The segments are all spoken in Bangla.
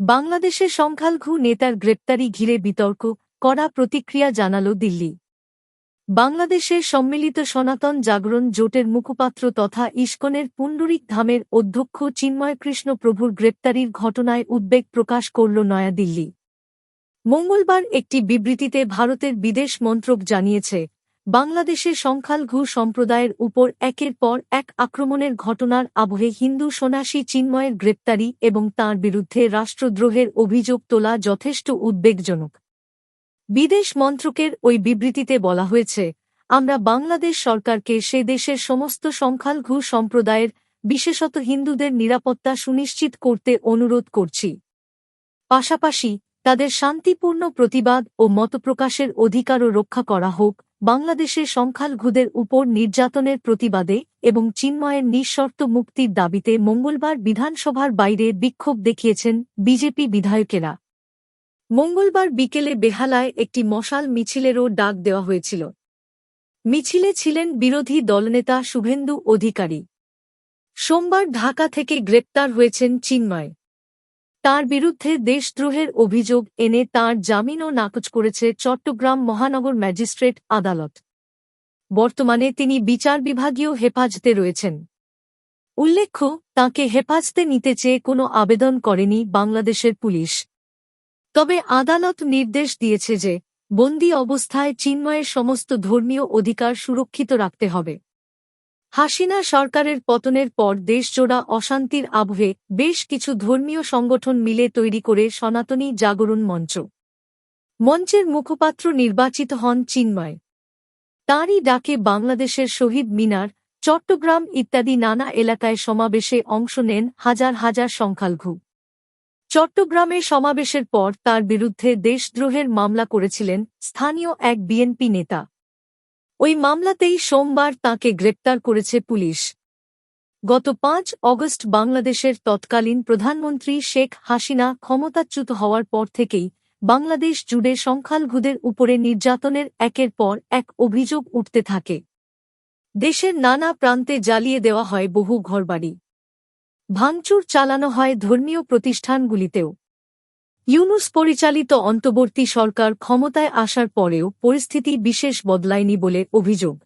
বাংলাদেশের সংখ্যালঘু নেতার গ্রেপ্তারি ঘিরে বিতর্ক, কড়া প্রতিক্রিয়া জানাল দিল্লি। বাংলাদেশের সম্মিলিত সনাতন জাগরণ জোটের মুখপাত্র তথা ইস্কনের পুণ্ডরিক ধামের অধ্যক্ষ চিন্ময় কৃষ্ণ প্রভুর গ্রেপ্তারির ঘটনায় উদ্বেগ প্রকাশ করল নয়াদিল্লি। মঙ্গলবার একটি বিবৃতিতে ভারতের বিদেশ মন্ত্রক জানিয়েছে বাংলাদেশের সংখ্যালঘু সম্প্রদায়ের উপর একের পর এক আক্রমণের ঘটনার আবহে হিন্দু সন্ন্যাসী চিন্ময়ের গ্রেপ্তারি এবং তাঁর বিরুদ্ধে রাষ্ট্রদ্রোহের অভিযোগ তোলা যথেষ্ট উদ্বেগজনক। বিদেশ মন্ত্রকের ওই বিবৃতিতে বলা হয়েছে, আমরা বাংলাদেশ সরকারকে সে দেশের সমস্ত সংখ্যালঘু সম্প্রদায়ের, বিশেষত হিন্দুদের নিরাপত্তা সুনিশ্চিত করতে অনুরোধ করছি। পাশাপাশি তাদের শান্তিপূর্ণ প্রতিবাদ ও মতপ্রকাশের অধিকারও রক্ষা করা হোক বাংলাদেশের সংখ্যালঘুদের উপর নির্যাতনের প্রতিবাদে এবং চিন্ময়ের নিঃশর্ত মুক্তির দাবিতে মঙ্গলবার বিধানসভার বাইরে বিক্ষোভ দেখিয়েছেন বিজেপি বিধায়কেরা। মঙ্গলবার বিকেলে বেহালায় একটি মশাল মিছিলেরও ডাক দেওয়া হয়েছিল। মিছিলে ছিলেন বিরোধী দলনেতা শুভেন্দু অধিকারী। সোমবার ঢাকা থেকে গ্রেপ্তার হয়েছেন চিন্ময়। তার বিরুদ্ধে দেশদ্রোহের অভিযোগ এনে তার জামিনও নাকচ করেছে চট্টগ্রাম মহানগর ম্যাজিস্ট্রেট আদালত। বর্তমানে তিনি বিচার বিভাগীয় হেফাজতে রয়েছেন। উল্লেখ্য, তাঁকে হেফাজতে নিতে চেয়ে কোনো আবেদন করেনি বাংলাদেশের পুলিশ। তবে আদালত নির্দেশ দিয়েছে যে বন্দি অবস্থায় চিন্ময়ের সমস্ত ধর্মীয় অধিকার সুরক্ষিত রাখতে হবে। হাসিনা সরকারের পতনের পর দেশজোড়া অশান্তির আবহে বেশ কিছু ধর্মীয় সংগঠন মিলে তৈরি করে সনাতনী জাগরণ মঞ্চ। মঞ্চের মুখপাত্র নির্বাচিত হন চিন্ময়। তাঁরই ডাকে বাংলাদেশের শহীদ মিনার, চট্টগ্রাম ইত্যাদি নানা এলাকায় সমাবেশে অংশ নেন হাজার হাজার সংখ্যালঘু। চট্টগ্রামে সমাবেশের পর তার বিরুদ্ধে দেশদ্রোহের মামলা করেছিলেন স্থানীয় এক বিএনপি নেতা। ওই মামলাতেই সোমবার তাকে গ্রেপ্তার করেছে পুলিশ। গত পাঁচ অগস্ট বাংলাদেশের তৎকালীন প্রধানমন্ত্রী শেখ হাসিনা ক্ষমতাচ্যুত হওয়ার পর থেকেই বাংলাদেশ জুড়ে সংখ্যালঘুদের উপরে নির্যাতনের একের পর এক অভিযোগ উঠতে থাকে। দেশের নানা প্রান্তে জ্বালিয়ে দেওয়া হয় বহু ঘরবাড়ি। ভাঙচুর চালানো হয় ধর্মীয় প্রতিষ্ঠানগুলিতেও। ইউনুস পরিচালিত অন্তর্বর্তী সরকার ক্ষমতায় আসার পরেও পরিস্থিতি বিশেষ বদলায়নি বলে অভিযোগ।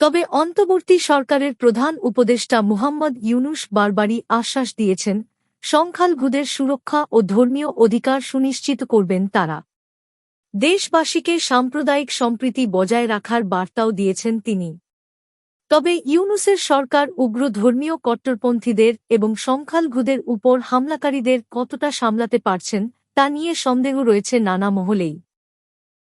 তবে অন্তর্বর্তী সরকারের প্রধান উপদেষ্টা মুহাম্মদ ইউনুস বারবারই আশ্বাস দিয়েছেন, সংখ্যালঘুদের সুরক্ষা ও ধর্মীয় অধিকার সুনিশ্চিত করবেন তারা। দেশবাসীকে সাম্প্রদায়িক সম্প্রীতি বজায় রাখার বার্তাও দিয়েছেন তিনি। তবে ইউনুসের সরকার উগ্র ধর্মীয় কট্টরপন্থীদের এবং সংখ্যালঘুদের উপর হামলাকারীদের কতটা সামলাতে পারছেন, তা নিয়ে সন্দেহ রয়েছে নানা মহলেই।